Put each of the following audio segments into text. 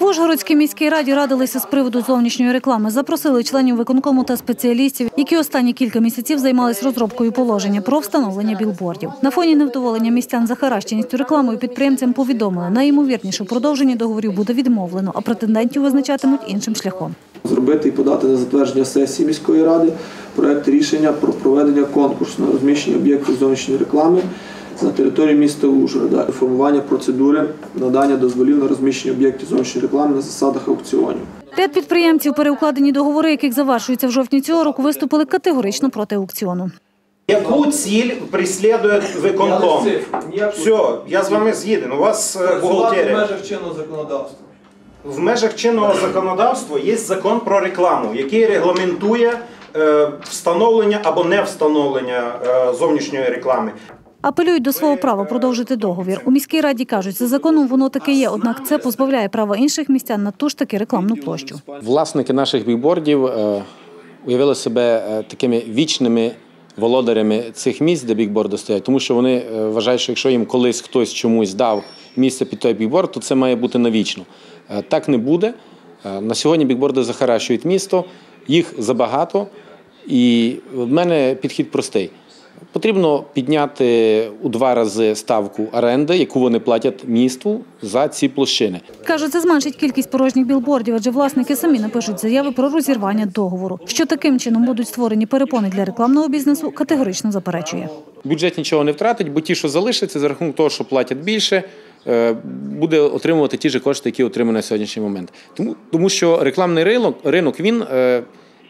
В Ужгородській міській раді радилися з приводу зовнішньої реклами. Запросили членів виконкому та спеціалістів, які останні кілька місяців займались розробкою положення про встановлення білбордів. На фоні невдоволення містян захаращеністю рекламою підприємцям повідомили, найімовірніше в продовженні договорів буде відмовлено, а претендентів визначатимуть іншим шляхом. зробити і подати на затвердження сесії міської ради проект рішення про проведення конкурсу на розміщення об'єктів зовнішньої реклами на території міста Ужгорода і формування процедури надання дозволів на розміщення об'єктів зовнішньої реклами на засадах аукціонів. Ряд підприємців, переукладені договори, яких завершуються в жовтні цього року, виступили категорично проти аукціону. Яку ціль преслідує виконком? Все, я з вами згіден. У вас е, бухгалтерія. межах чинного законодавства. В межах чинного законодавства є закон про рекламу, який регламентує е, встановлення або не встановлення е, зовнішньої реклами. Апелюють до свого права продовжити договір. У міській раді кажуть, за законом воно таки є, однак це позбавляє права інших містян на ту ж таки рекламну площу. Власники наших бікбордів е, уявили себе е, такими вічними володарями цих місць, де бікборди стоять, тому що вони е, вважають, що якщо їм колись хтось чомусь дав місце під той бікборд, то це має бути навічно. Так не буде. На сьогодні бікборди захаращують місто, їх забагато, і в мене підхід простий. Потрібно підняти у два рази ставку оренди, яку вони платять місту за ці площини. Кажуть, це зменшить кількість порожніх білбордів, адже власники самі напишуть заяви про розірвання договору. Що таким чином будуть створені перепони для рекламного бізнесу, категорично заперечує. Бюджет нічого не втратить, бо ті, що залишаться, за рахунок того, що платять більше, е, буде отримувати ті ж кошти, які отримує на сьогоднішній момент. Тому, тому що рекламний ринок, ринок він е,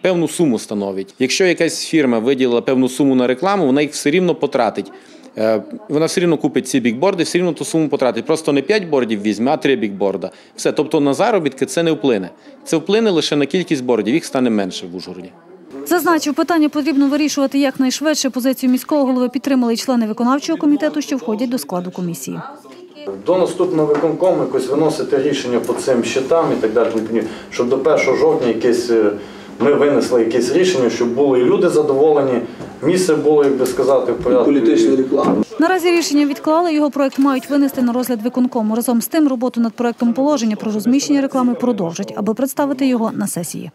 певну суму становить. Якщо якась фірма виділила певну суму на рекламу, вона їх все рівно потратить. Е, Вона все рівно купить ці бікборди, все рівно ту суму потратить. Просто не 5 бордів візьме, а 3 бікборда. Все. Тобто на заробітки це не вплине. Це вплине лише на кількість бордів, їх стане менше в Ужгороді. Зазначив, питання потрібно вирішувати якнайшвидше. Позицію міського голови підтримали члени виконавчого комітету, що входять до складу комісії. До наступного виконкому якось виносити рішення по цим щитам і так далі, щоб до 1 жовтня якесь, е, ми винесли якесь рішення, щоб були і люди задоволені, місце було, як би сказати, в порядку. Політична реклама. Наразі рішення відклали. Його проект мають винести на розгляд виконкому. Разом з тим роботу над проектом положення про розміщення реклами продовжать, аби представити його на сесії.